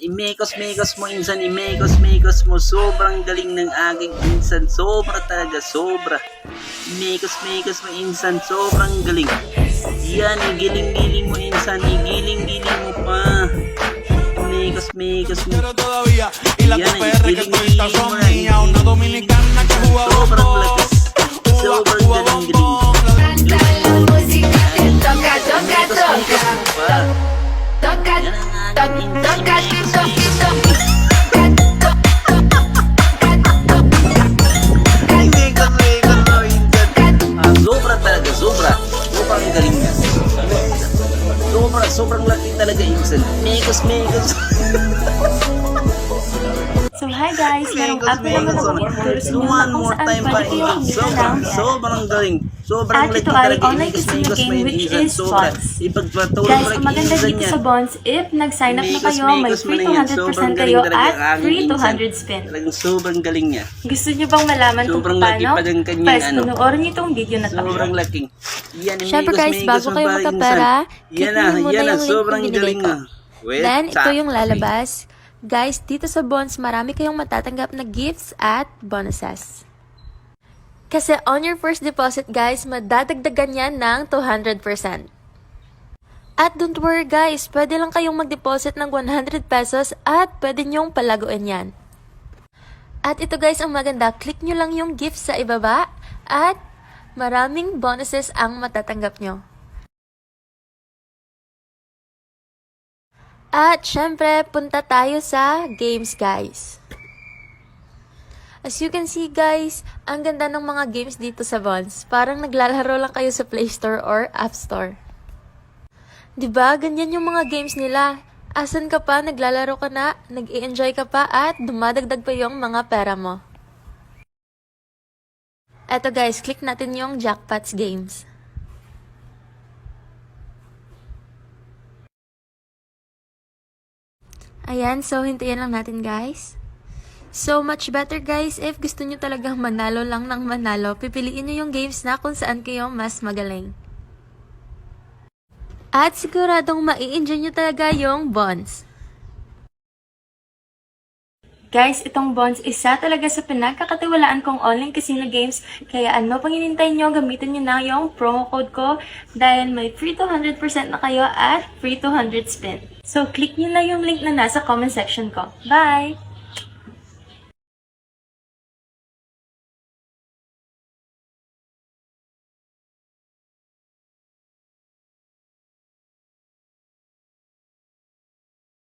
Imekos-mekos mo insan, imekos-mekos mo. Sobrang galing ng aking insan. Sobra talaga, sobra. Imekos-mekos mo insan, sobrang galing. Yan, igiling-giling mo insan, igiling-giling mo pa. Imekos-mekos mo. Yan, igiling-giling mo na, Sobrang lakas. Ah, sobra talaga, sobra. Sobrang galing niya. So hi guys, merong app na naman mekos. ako ituturo sa inyo One na kung more saan pwede kumita Sobrang, ng sobrang galing. Sobrang At ito ay talaga. online casino game which is. Bonds. Guys, ang maganda dito sa bonds, if nag-sign up na kayo, may free na yan. 200% Sobrang galing kayo at free insan. 200 spin. Talagang sobrang galing niya. Gusto nyo bang malaman kung Sobrang laki paano? Pwes, ano. panoorin nyo itong video na to. Sobrang laking. Yan, amigos, guys, bago kayo magkapera, click nyo muna yung link sobrang na binigay galing ko. Then, ito yung lalabas. Guys, dito sa bonds, marami kayong matatanggap na gifts at bonuses. Kasi on your first deposit, guys, madadagdagan yan ng 200%. At don't worry guys, pwede lang kayong mag-deposit ng 100 pesos at pwede nyong palaguin yan. At ito guys, ang maganda, click nyo lang yung gifts sa ibaba at maraming bonuses ang matatanggap nyo. At syempre, punta tayo sa games guys. As you can see guys, ang ganda ng mga games dito sa Bonds. Parang naglalaro lang kayo sa Play Store or App Store. 'Di ba? Ganyan yung mga games nila. Asan ka pa, naglalaro ka na, nag-i-enjoy ka pa at dumadagdag pa yung mga pera mo. Eto guys, click natin yung Jackpots games. Ayan, so hintayin lang natin guys. So much better guys if gusto nyo talagang manalo lang ng manalo, pipiliin nyo yung games na kung saan kayo mas magaling. At siguradong mai-enjoy nyo talaga yung bonds. Guys, itong bonds isa talaga sa pinagkakatiwalaan kong online casino games. Kaya ano pang hinintay nyo, gamitin nyo na yung promo code ko dahil may free 200% na kayo at free 200 spin. So, click nyo na yung link na nasa comment section ko. Bye!